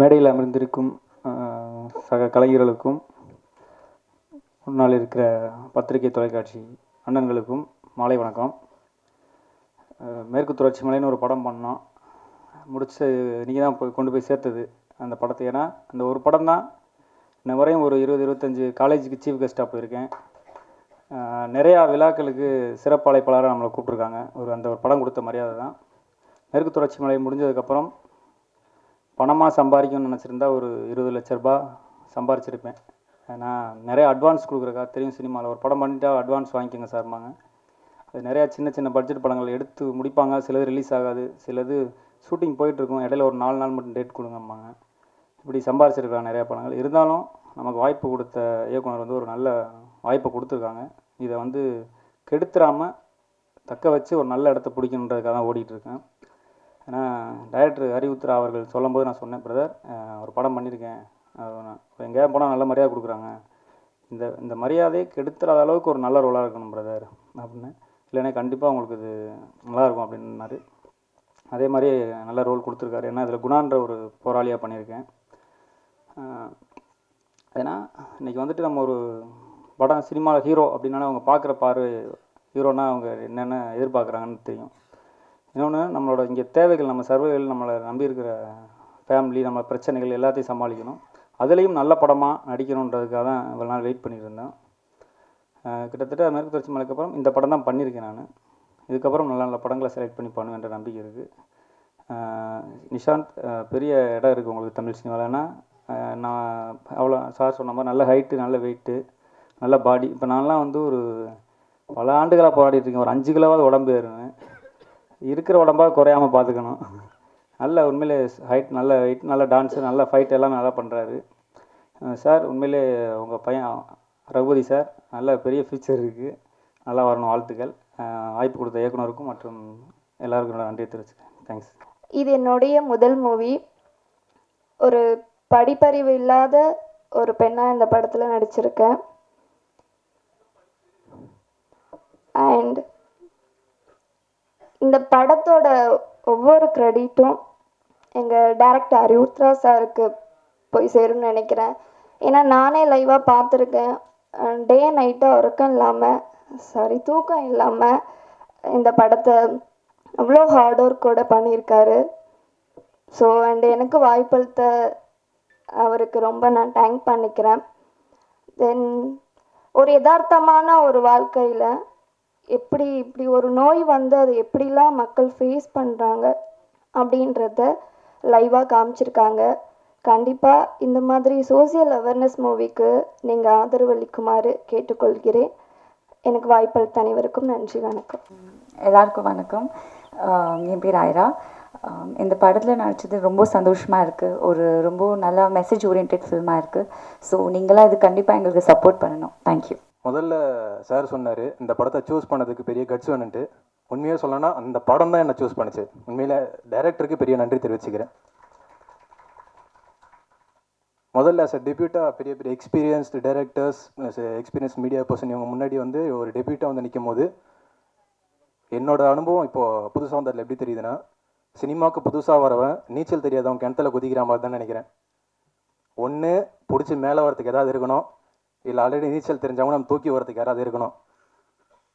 மேடையில் அமர்ந்திருக்கும் சக கலைஞர்களுக்கும் முன்னால் இருக்கிற பத்திரிகை தொலைக்காட்சி அண்ணன்களுக்கும் மாலை வணக்கம். மேற்கு தொடர்ச்சி மலைன்னு ஒரு படம் பண்ணோம். முடிச்சு நீங்கள் தான் போய் கொண்டு போய் சேர்த்தது அந்த படத்தை. ஏன்னா அந்த ஒரு படம் தான் இந்த வரையும் ஒரு இருபது இருபத்தஞ்சி காலேஜுக்கு சீஃப் கெஸ்ட்டாக போயிருக்கேன். நிறையா விழாக்களுக்கு சிறப்பு அழைப்பாளராக நம்மளை கூப்பிட்ருக்காங்க ஒரு அந்த ஒரு படம் கொடுத்த மரியாதை தான். மேற்கு தொடர்ச்சி மலை முடிஞ்சதுக்கப்புறம் பணமாக சம்பாதிக்கணும்னு நினச்சிருந்தா ஒரு இருபது லட்ச ரூபாய் சம்பாரிச்சிருப்பேன். ஏன்னா நிறைய அட்வான்ஸ் கொடுக்குறக்கா தெரியும் சினிமாவில் ஒரு படம் பண்ணிட்டா அட்வான்ஸ் வாங்கிக்கோங்க சார்மாங்க அது நிறையா சின்ன சின்ன பட்ஜெட் படங்கள் எடுத்து முடிப்பாங்க. சிலது ரிலீஸ் ஆகாது. சிலது ஷூட்டிங் போயிட்டுருக்கும். இடையில ஒரு நாலு நாள் மட்டும் டேட் கொடுங்கம்பாங்க இப்படி சம்பாரிச்சிருக்காங்க நிறையா படங்கள். இருந்தாலும் நமக்கு வாய்ப்பு கொடுத்த இயக்குனர் வந்து ஒரு நல்ல வாய்ப்பை கொடுத்துருக்காங்க. இதை வந்து கெடுத்துறாமல் தக்க வச்சு ஒரு நல்ல இடத்த பிடிக்கணுன்றதுக்காக தான் ஓடிட்டுருக்கேன் ஏன்னா டைரக்டர் ஹரிவுத்ரா அவர்கள் சொல்லும்போது நான் சொன்னேன் பிரதர் ஒரு படம் பண்ணியிருக்கேன் இப்போ எங்கேயா போனால் நல்ல மரியாதை கொடுக்குறாங்க. இந்த இந்த மரியாதையை கெடுத்துறாத அளவுக்கு ஒரு நல்ல ரோலாக இருக்கணும் பிரதர் அப்படின்னு. இல்லைன்னா கண்டிப்பாக உங்களுக்கு இது நல்லா இருக்கும் அப்படின்னாரு. அதே மாதிரி நல்ல ரோல் கொடுத்துருக்காரு. ஏன்னா இதில் குணான்ற ஒரு போராளியாக பண்ணியிருக்கேன் ஏன்னா இன்றைக்கி வந்துட்டு நம்ம ஒரு படம் சினிமாவில் ஹீரோ அப்படின்னாலே அவங்க பார்க்குற பார்வை ஹீரோனா அவங்க என்னென்ன எதிர்பார்க்குறாங்கன்னு தெரியும். இன்னொன்று நம்மளோட இங்கே தேவைகள் நம்ம சர்வைகள் நம்மளை நம்பி இருக்கிற ஃபேமிலி நம்ம பிரச்சனைகள் எல்லாத்தையும் சமாளிக்கணும். அதுலேயும் நல்ல படமாக நடிக்கணுன்றதுக்காக தான் இவ்வளோ நாள் வெயிட் பண்ணியிருந்தேன் கிட்டத்தட்ட மேற்கு தொடர்ச்சி மலைக்கு அப்புறம் இந்த படம் தான் பண்ணியிருக்கேன் நான். இதுக்கப்புறம் நல்ல நல்ல படங்களை செலக்ட் பண்ணி பண்ணுவேன்ற நம்பிக்கை இருக்குது நிஷாந்த் பெரிய இடம் இருக்குது உங்களுக்கு தமிழ் சினிமாவில் ஏன்னா நான் அவ்வளோ சார் சொன்ன மாதிரி நல்ல ஹைட்டு நல்ல வெயிட்டு நல்ல பாடி இப்போ நான்லாம் வந்து ஒரு பல ஆண்டுகளாக போராடிட்டு இருக்கேன். ஒரு அஞ்சு கிலோவாவது உடம்பு ஏறுவேன். இருக்கிற உடம்பாக குறையாமல் பார்த்துக்கணும் நல்ல உண்மையிலே ஹைட் நல்ல வெயிட் நல்ல டான்ஸு நல்ல ஃபைட் எல்லாம் நல்லா பண்ணுறாரு சார் உண்மையிலே உங்கள் பையன் ரகுபதி சார் நல்ல பெரிய ஃபியூச்சர் இருக்குது நல்லா வரணும் வாழ்த்துக்கள். வாய்ப்பு கொடுத்த இயக்குனருக்கும் மற்றும் எல்லாருக்கும் என்னோட நன்றியை தெரிவிச்சுக்கிறேன். தேங்க்ஸ் இது என்னுடைய முதல் மூவி ஒரு படிப்பறிவு இல்லாத ஒரு பெண்ணாக இந்த படத்தில் நடிச்சிருக்கேன். அண்ட் இந்த படத்தோட ஒவ்வொரு க்ரெடிட்டும் எங்கள் டேரக்டர் அரியுத்ரா சாருக்கு போய் சேரும்னு நினைக்கிறேன். ஏன்னா நானே லைவாக பார்த்துருக்கேன். டே நைட்டாக உறக்கம் இல்லாமல் சாரி தூக்கம் இல்லாமல் இந்த படத்தை அவ்வளோ ஹார்ட் ஒர்க்கோட பண்ணியிருக்காரு. ஸோ அண்ட் எனக்கு வாய்ப்பளித்த அவருக்கு ரொம்ப நான் தேங்க் பண்ணிக்கிறேன். தென் ஒரு யதார்த்தமான ஒரு வாழ்க்கையில் எப்படி இப்படி ஒரு நோய் வந்து அது எப்படிலாம் மக்கள் ஃபேஸ் பண்ணுறாங்க அப்படின்றத லைவாக காமிச்சிருக்காங்க. கண்டிப்பாக இந்த மாதிரி சோசியல் அவேர்னஸ் மூவிக்கு நீங்கள் ஆதரவளிக்குமாறு கேட்டுக்கொள்கிறேன். எனக்கு வாய்ப்பளித்த அனைவருக்கும் நன்றி வணக்கம். எல்லாருக்கும் வணக்கம். என் பேர் ஐரா. இந்த படத்தில் நினச்சது ரொம்ப சந்தோஷமாக இருக்குது ஒரு ரொம்ப நல்லா மெசேஜ் ஓரியன்ட் ஃபில்மாக இருக்குது ஸோ நீங்களாம் இது கண்டிப்பாக எங்களுக்கு சப்போர்ட் பண்ணணும். தேங்க்யூ முதல்ல சார் சொன்னார் இந்த படத்தை சூஸ் பண்ணதுக்கு பெரிய கட்ஸ் வேணுன்ட்டு உண்மையாக சொல்லணும்னா அந்த படம் தான் என்னை சூஸ் பண்ணுச்சு. உண்மையில் டைரக்டருக்கு பெரிய நன்றி தெரிவிச்சுக்கிறேன். முதல்ல ஆஸ் அ டெபியூட்டாக பெரிய பெரிய experienced directors experience media person இவங்க முன்னாடி வந்து ஒரு டெபியூட்டாக வந்து நிற்கும் போது என்னோட அனுபவம் இப்போது புதுசாக வந்ததில் எப்படி தெரியுதுன்னா சினிமாவுக்கு புதுசாக வரவன் நீச்சல் தெரியாதவன் கிணத்துல குதிக்கிற மாதிரி தான் நினைக்கிறேன். ஒன்று பிடிச்சி மேலே வரத்துக்கு ஏதாவது இருக்கணும். இல்லை ஆல்ரெடி நீச்சல் தெரிஞ்சவங்க நம்ம தூக்கி வரதுக்கு யாராவது இருக்கணும்.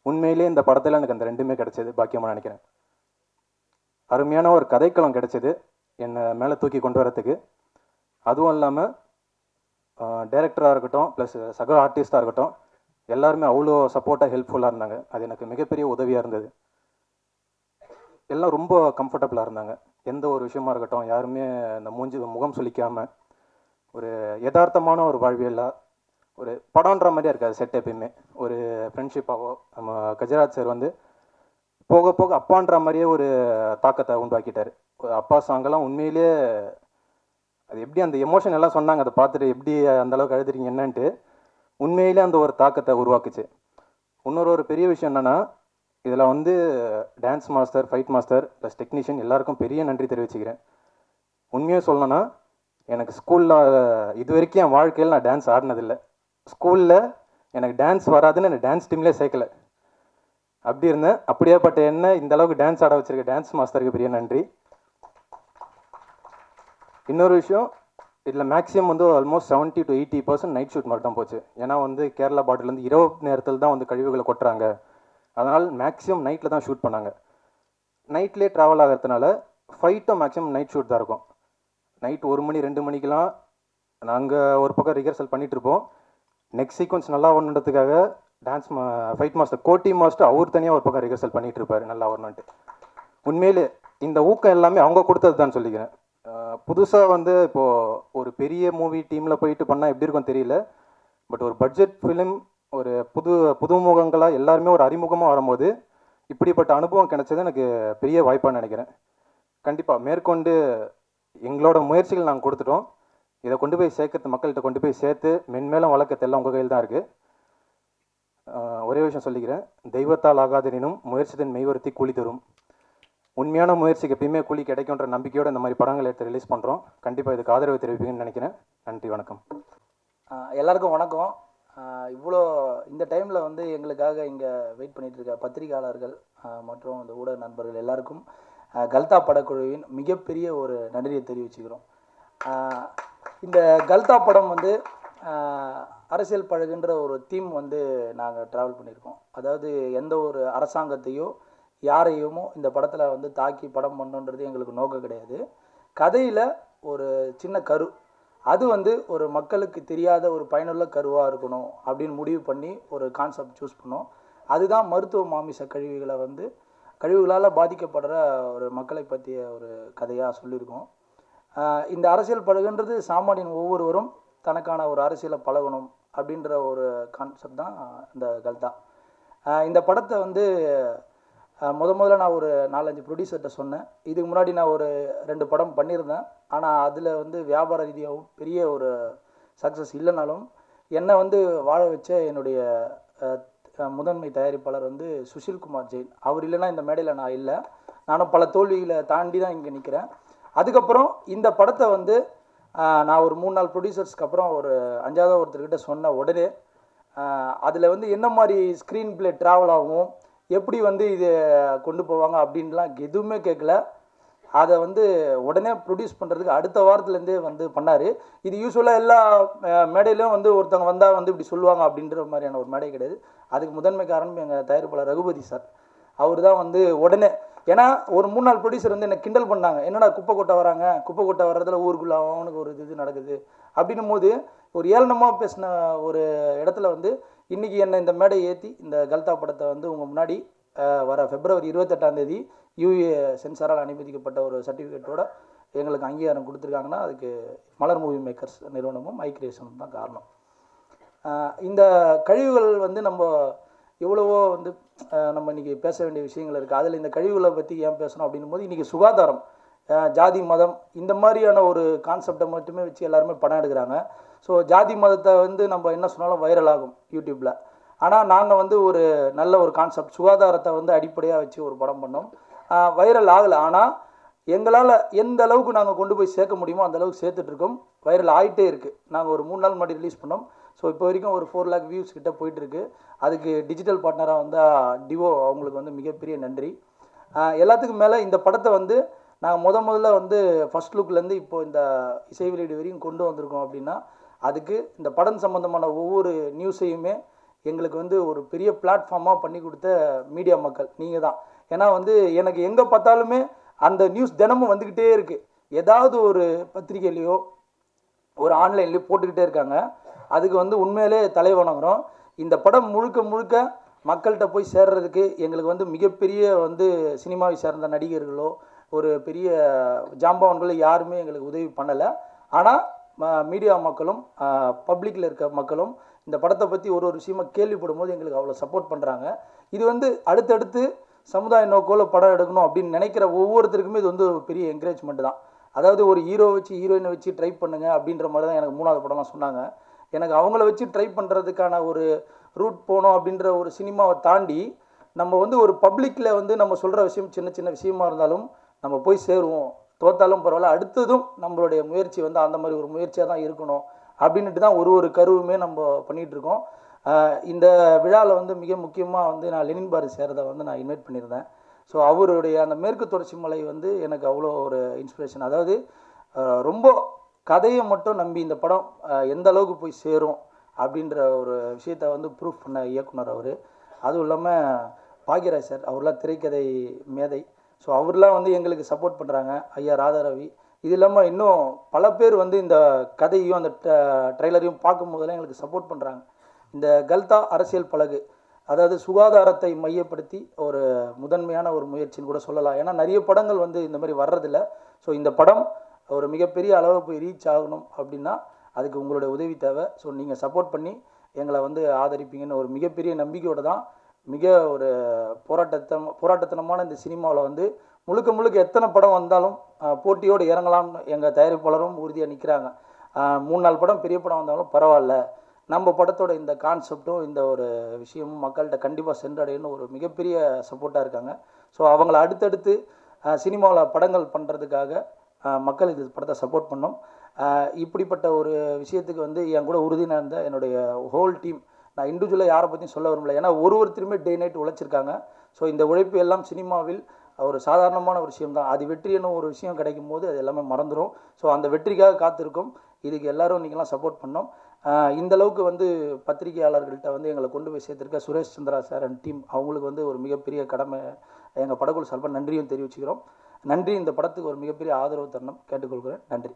உண்மையிலே இந்த படத்தில் எனக்கு அந்த ரெண்டுமே கிடைச்சது பாக்கியமாக நினைக்கிறேன். அருமையான ஒரு கதைக்களம் கிடைச்சது என்னை மேலே தூக்கி கொண்டு வரத்துக்கு அதுவும் இல்லாமல் டைரக்டராக இருக்கட்டும் ப்ளஸ் சக ஆர்டிஸ்டாக இருக்கட்டும் எல்லாருமே அவ்வளோ சப்போர்ட்டாக ஹெல்ப்ஃபுல்லாக இருந்தாங்க. அது எனக்கு மிகப்பெரிய உதவியாக இருந்தது. எல்லாம் ரொம்ப கம்ஃபர்டபுளாக இருந்தாங்க. எந்த ஒரு விஷயமா இருக்கட்டும் யாருமே அந்த மூஞ்சி முகம் சுளிக்காமல் ஒரு யதார்த்தமான ஒரு வாழ்வியலாக ஒரு படம்ன்ற மாதிரியே இருக்காது செட் எப்பயுமே. ஒரு ஃப்ரெண்ட்ஷிப்பாகவோ நம்ம கஜராஜ் சார் வந்து போக போக அப்பான்ற மாதிரியே ஒரு தாக்கத்தை உண்டாக்கிட்டார். அப்பா சாங்கெல்லாம் உண்மையிலேயே அது எப்படி அந்த எமோஷன் எல்லாம் சொன்னாங்க அதை பார்த்துட்டு எப்படி அந்த அளவுக்கு அழுதுறீங்க என்னன்ட்டு உண்மையிலே அந்த ஒரு தாக்கத்தை உருவாக்குச்சு. இன்னொரு ஒரு பெரிய விஷயம் என்னென்னா இதில் வந்து dance master fight master plus technician எல்லாருக்கும் பெரிய நன்றி தெரிவிச்சுக்கிறேன். உண்மையாக சொல்லணும்னா எனக்கு ஸ்கூலில் இது வரைக்கும் என் வாழ்க்கையில் நான் டான்ஸ் ஆடினதில்லை. ஸ்கூலில் எனக்கு டான்ஸ் வராதுன்னு எனக்கு டான்ஸ் டீம்லேயே சேர்க்கல. அப்படி இருந்தேன். அப்படியேப்பட்ட என்ன இந்த அளவுக்கு டான்ஸ் ஆட வச்சிருக்க டான்ஸ் மாஸ்டருக்கு பெரிய நன்றி. இன்னொரு விஷயம் இதில் மேக்ஸிமம் வந்து almost seventy to eighty percent night shoot மட்டும் போச்சு. ஏன்னா வந்து கேரளா பாட்டிலேருந்து இரவு நேரத்தில் தான் வந்து கழிவுகளை கொட்டுறாங்க. அதனால் மேக்ஸிமம் நைட்டில் தான் ஷூட் பண்ணாங்க. நைட்லேயே ட்ராவல் ஆகிறதுனால ஃபைட்டும் மேக்ஸிமம் நைட் ஷூட் தான் இருக்கும். நைட் ஒரு மணி ரெண்டு மணிக்கெலாம் நாங்கள் ஒரு பக்கம் ரிஹர்சல் பண்ணிகிட்ருப்போம் இருப்போம். நெக்ஸ்ட் சீக்வன்ஸ் நல்லா வரணுன்றதுக்காக டான்ஸ் மா ஃபைட் மாஸ்டர் கோட்டி மாஸ்டர் அவர் தனியாக ஒரு பக்கம் ரிஹர்சல் பண்ணிட்டு இருப்பார் நல்லா வரணுன்ட்டு உண்மையிலே இந்த ஊக்கம் எல்லாமே அவங்க கொடுத்தது தான் சொல்லிக்கிறேன் புதுசாக வந்து இப்போது ஒரு பெரிய மூவி டீமில் போயிட்டு பண்ணால் எப்படி இருக்கும் தெரியல. பட் ஒரு பட்ஜெட் ஃபிலிம் ஒரு புது புதுமுகங்களாக எல்லாருமே ஒரு அறிமுகமாக வரும்போது இப்படிப்பட்ட அனுபவம் கிடைச்சது எனக்கு பெரிய வாய்ப்பாக நினைக்கிறேன். கண்டிப்பாக மேற்கொண்டு எங்களோட முயற்சிகள் நாங்கள் கொடுத்துட்டோம். இதை கொண்டு போய் சேர்க்கறது மக்கள்கிட்ட கொண்டு போய் சேர்த்து மென்மேலும் வளர்க்கறது எல்லாம் உங்கள் கையில் தான் இருக்குது ஒரே விஷயம் சொல்லிக்கிறேன். தெய்வத்தால் ஆகாதனினும் முயற்சிதன் மெய்வருத்தி கூலி தரும். உண்மையான முயற்சிக்கு எப்பயுமே கூலி கிடைக்கும்ன்ற நம்பிக்கையோடு இந்த மாதிரி படங்கள் எடுத்து ரிலீஸ் பண்ணுறோம் கண்டிப்பாக இதுக்கு ஆதரவு தெரிவிப்பீங்கன்னு நினைக்கிறேன். நன்றி வணக்கம். எல்லாருக்கும் வணக்கம். இவ்வளோ இந்த டைமில் வந்து எங்களுக்காக இங்கே வெயிட் பண்ணிகிட்டு இருக்க பத்திரிகையாளர்கள் மற்றும் இந்த ஊடக நண்பர்கள் எல்லாருக்கும் கல்தா படக்குழுவின் மிகப்பெரிய ஒரு நன்றியை தெரிவிச்சுக்கிறோம். இந்த கல்தா படம் வந்து அரசியல் பழகுன்ற ஒரு தீம் வந்து நாங்கள் ட்ராவல் பண்ணியிருக்கோம். அதாவது எந்த ஒரு அரசாங்கத்தையோ யாரையுமோ இந்த படத்தில் வந்து தாக்கி படம் பண்ணுன்றது எங்களுக்கு நோக்கம் கிடையாது. கதையில் ஒரு சின்ன கரு. அது வந்து ஒரு மக்களுக்கு தெரியாத ஒரு பயனுள்ள கருவாக இருக்கணும் அப்படின்னு முடிவு பண்ணி ஒரு கான்செப்ட் சூஸ் பண்ணோம். அதுதான் மருத்துவ மாமிச கழிவுகளை வந்து கழிவுகளால் பாதிக்கப்படுற ஒரு மக்களை பற்றிய ஒரு கதையாக சொல்லியிருக்கோம். இந்த அரசியல் பழகுன்றது சாமானியன் ஒவ்வொருவரும் தனக்கான ஒரு அரசியலை பழகணும் அப்படின்ற ஒரு கான்செப்ட் தான் இந்த கல்தா. இந்த படத்தை வந்து முத முதல்ல நான் ஒரு நாலஞ்சு ப்ரொடியூசர்கிட்ட சொன்னேன். இதுக்கு முன்னாடி நான் ஒரு ரெண்டு படம் பண்ணியிருந்தேன். ஆனால் அதில் வந்து வியாபார ரீதியாகவும் பெரிய ஒரு சக்ஸஸ் இல்லைனாலும் என்னை வந்து வாழ வச்ச என்னுடைய முதன்மை தயாரிப்பாளர் வந்து சுஷில்குமார் ஜெயின். அவர் இல்லைன்னா இந்த மேடையில் நான் இல்லை. நானும் பல தோல்விகளை தாண்டி தான் இங்கே நிற்கிறேன். அதுக்கப்புறம் இந்த படத்தை வந்து நான் ஒரு மூணு நாள் ப்ரொடியூசர்ஸ்க்கு அப்புறம் ஒரு அஞ்சாவது ஒருத்தர்கிட்ட சொன்ன உடனே அதில் வந்து என்ன மாதிரி ஸ்க்ரீன் பிளே ட்ராவல் ஆகும் எப்படி வந்து இது கொண்டு போவாங்க அப்படின்லாம் எதுவுமே கேட்கல. அதை வந்து உடனே ப்ரொடியூஸ் பண்ணுறதுக்கு அடுத்த வாரத்துலேருந்தே வந்து பண்ணார். இது யூஸ்வலாக எல்லா அஹ், மேடையிலும் வந்து ஒருத்தவங்க வந்தால் வந்து இப்படி சொல்லுவாங்க அப்படின்ற மாதிரியான ஒரு மேடை கிடையாது. அதுக்கு முதன்மை காரணம் எங்கள் தயாரிப்பாளர் ரகுபதி சார். அவர் தான் வந்து உடனே ஏன்னா ஒரு மூணு நாள் ப்ரொடியூசர் வந்து என்னை கிண்டல் பண்ணாங்க. என்னடா குப்பை கொட்டை வராங்க? குப்பை கொட்டை வர்றதுல ஊருக்குள்ள அவனுக்கு ஒரு இது நடக்குது. அப்படின்னும் போது ஒரு ஏளனமாக பேசின ஒரு இடத்துல வந்து இன்றைக்கி என்னை இந்த மேடை ஏற்றி இந்த கல்தா படத்தை வந்து உங்கள் முன்னாடி வர பிப்ரவரி இருபத்தெட்டாம் தேதி யூஏ சென்சாரால் அனுமதிக்கப்பட்ட ஒரு சர்டிஃபிகேட்டோட எங்களுக்கு அங்கீகாரம் கொடுத்துருக்காங்கன்னா அதுக்கு மலர் மூவி மேக்கர்ஸ் நிறுவனமும் மைக்ரேஷனும் தான் காரணம். இந்த கழிவுகள் வந்து நம்ம எவ்வளவோ வந்து நம்ம இன்றைக்கி பேச வேண்டிய விஷயங்கள் இருக்குது அதில் இந்த கழிவுகளை பற்றி ஏன் பேசணும் அப்படின்னும் போது இன்றைக்கி சுகாதாரம் ஜாதி மதம் இந்த மாதிரியான ஒரு கான்செப்டை மட்டுமே வச்சு எல்லாருமே படம் எடுக்கிறாங்க. ஸோ ஜாதி மதத்தை வந்து நம்ம என்ன சொன்னாலும் வைரல் ஆகும் யூடியூப்பில் ஆனால் நாங்கள் வந்து ஒரு நல்ல ஒரு கான்செப்ட் சுகாதாரத்தை வந்து அடிப்படையாக வச்சு ஒரு படம் பண்ணோம். வைரல் ஆகலை. ஆனால் எங்களால் எந்த அளவுக்கு நாங்கள் கொண்டு போய் சேர்க்க முடியுமோ அந்த அளவுக்கு சேர்த்துட்ருக்கோம் வைரல் ஆகிட்டே இருக்குது நாங்கள் ஒரு மூணு நாள் முன்னாடி ரிலீஸ் பண்ணோம். ஸோ இப்போ வரைக்கும் ஒரு ஃபோர் லேக் வியூஸ் கிட்ட போயிட்டுருக்கு. அதுக்கு டிஜிட்டல் பார்ட்னராக வந்தால் டிவோ அவங்களுக்கு வந்து மிகப்பெரிய நன்றி. எல்லாத்துக்கும் மேலே இந்த படத்தை வந்து நாங்கள் முத முதல்ல வந்து ஃபர்ஸ்ட் லுக்லேருந்து இப்போ இந்த இசை வெளியீடு வரையும் கொண்டு வந்திருக்கோம் அப்படின்னா அதுக்கு இந்த படம் சம்மந்தமான ஒவ்வொரு நியூஸையுமே எங்களுக்கு வந்து ஒரு பெரிய பிளாட்ஃபார்மாக பண்ணி கொடுத்த மீடியா மக்கள். நீங்கள் தான். ஏன்னா வந்து எனக்கு எங்கே பார்த்தாலுமே அந்த நியூஸ் தினமும் வந்துக்கிட்டே இருக்குது ஏதாவது ஒரு பத்திரிக்கையிலையோ ஒரு ஆன்லைன்லேயோ போட்டுக்கிட்டே இருக்காங்க. அதுக்கு வந்து உண்மையிலே தலை வணங்குறோம் இந்த படம் முழுக்க முழுக்க மக்கள்கிட்ட போய் சேர்றதுக்கு எங்களுக்கு வந்து மிகப்பெரிய வந்து சினிமாவை சேர்ந்த நடிகர்களோ ஒரு பெரிய ஜாம்பவான்களோ யாருமே எங்களுக்கு உதவி பண்ணலை. ஆனால் மீடியா மக்களும் பப்ளிக்கில் இருக்க மக்களும் இந்த படத்தை பற்றி ஒரு ஒரு விஷயமா கேள்விப்படும் போது எங்களுக்கு அவ்வளோ சப்போர்ட் பண்ணுறாங்க இது வந்து அடுத்தடுத்து சமுதாய நோக்கோல படம் எடுக்கணும் அப்படின்னு நினைக்கிற ஒவ்வொருத்தருக்குமே இது வந்து பெரிய என்கரேஜ்மெண்ட் தான். அதாவது ஒரு ஹீரோ வச்சு ஹீரோயினை வச்சு ட்ரை பண்ணுங்க அப்படின்ற மாதிரி தான் எனக்கு மூணாவது படம்லாம் சொன்னாங்க. எனக்கு அவங்கள வச்சு ட்ரை பண்ணுறதுக்கான ஒரு ரூட் போனோம் அப்படின்ற ஒரு சினிமாவை தாண்டி நம்ம வந்து ஒரு பப்ளிக்கில் வந்து நம்ம சொல்கிற விஷயம் சின்ன சின்ன விஷயமா இருந்தாலும் நம்ம போய் சேருவோம். தோத்தாலும் பரவாயில்ல. அடுத்ததும் நம்மளுடைய முயற்சி வந்து அந்த மாதிரி ஒரு முயற்சியாக தான் இருக்கணும் அப்படின்ட்டு தான் ஒரு ஒரு கருவுமே நம்ம பண்ணிகிட்டு இருக்கோம். இந்த விழாவில் வந்து மிக முக்கியமாக வந்து நான் லெனின் பாரு சேரதை வந்து நான் இன்வைட் பண்ணியிருந்தேன். ஸோ அவருடைய அந்த மேற்கு தொடர்ச்சி மலை வந்து எனக்கு அவ்வளோ ஒரு இன்ஸ்பிரேஷன் அதாவது ரொம்ப கதையை மட்டும் நம்பி இந்த படம் எந்த அளவுக்கு போய் சேரும் அப்படின்ற ஒரு விஷயத்த வந்து ப்ரூஃப் பண்ண இயக்குனர் அவர். அதுவும் இல்லாமல் பாக்யராஜ் சார் அவர்லாம் திரைக்கதை மேதை. ஸோ அவர்லாம் வந்து எங்களுக்கு சப்போர்ட் பண்ணுறாங்க ஐயா ராதாரவி. இது இல்லாமல் இன்னும் பல பேர் வந்து இந்த கதையும் அந்த ட்ரெய்லரையும் பார்க்கும்போதெல்லாம் எங்களுக்கு சப்போர்ட் பண்ணுறாங்க இந்த கல்தா அரசியல் பழகு அதாவது சுகாதாரத்தை மையப்படுத்தி ஒரு முதன்மையான ஒரு முயற்சின்னு கூட சொல்லலாம். ஏன்னா நிறைய படங்கள் வந்து இந்த மாதிரி வர்றதில்ல. ஸோ இந்த படம் ஒரு மிகப்பெரிய அளவு போய் ரீச் ஆகணும் அப்படின்னா அதுக்கு உங்களுடைய உதவி தேவை. ஸோ நீங்கள் சப்போர்ட் பண்ணி எங்களை வந்து ஆதரிப்பீங்கன்னு ஒரு மிகப்பெரிய நம்பிக்கையோடு தான் மிக ஒரு போராட்டத்தன போராட்டத்தனமான இந்த சினிமாவில் வந்து முழுக்க முழுக்க எத்தனை படம் வந்தாலும் போட்டியோடு இறங்கலாம்னு எங்கள் தயாரிப்பாளரும் உறுதியாக நிற்கிறாங்க மூணு நாலு படம் பெரிய படம் வந்தாலும் பரவாயில்ல. நம்ம படத்தோட இந்த கான்செப்டும் இந்த ஒரு விஷயமும் மக்கள்கிட்ட கண்டிப்பாக சென்றடையணும்னு ஒரு மிகப்பெரிய சப்போர்ட்டாக இருக்காங்க. ஸோ அவங்கள அடுத்தடுத்து சினிமாவில் படங்கள் பண்ணுறதுக்காக மக்கள் இது படத்தை சப்போர்ட் பண்ணோம். இப்படிப்பட்ட ஒரு விஷயத்துக்கு வந்து என் கூட உறுதியாக இருந்த என்னுடைய ஹோல் டீம் நான் இண்டிவிஜுவலாக யாரை பற்றியும் சொல்ல விரும்பல. ஏன்னா ஒரு ஒருத்தருமே டே நைட் உழைச்சிருக்காங்க. ஸோ இந்த உழைப்பு எல்லாம் சினிமாவில் ஒரு சாதாரணமான ஒரு விஷயம் தான் அது வெற்றி என்ன ஒரு விஷயம் கிடைக்கும் போது அது எல்லாமே மறந்துடும் ஸோ அந்த வெற்றிக்காக காத்திருக்கும். இதுக்கு எல்லாரும் நீங்களாம் சப்போர்ட் பண்ணோம். இந்த அளவுக்கு வந்து பத்திரிகையாளர்கள்ட்ட வந்து எங்களை கொண்டு போய் சேர்த்துருக்க Suresh Chandra sir and team அவங்களுக்கு வந்து ஒரு மிகப்பெரிய கடமை. எங்கள் படக்குழு சார்பாக நன்றியும் தெரிவிச்சுக்கிறோம். நன்றி. இந்த படத்துக்கு ஒரு மிகப்பெரிய ஆதரவு தரணும். கேட்டுக்கொள்கிறேன். நன்றி.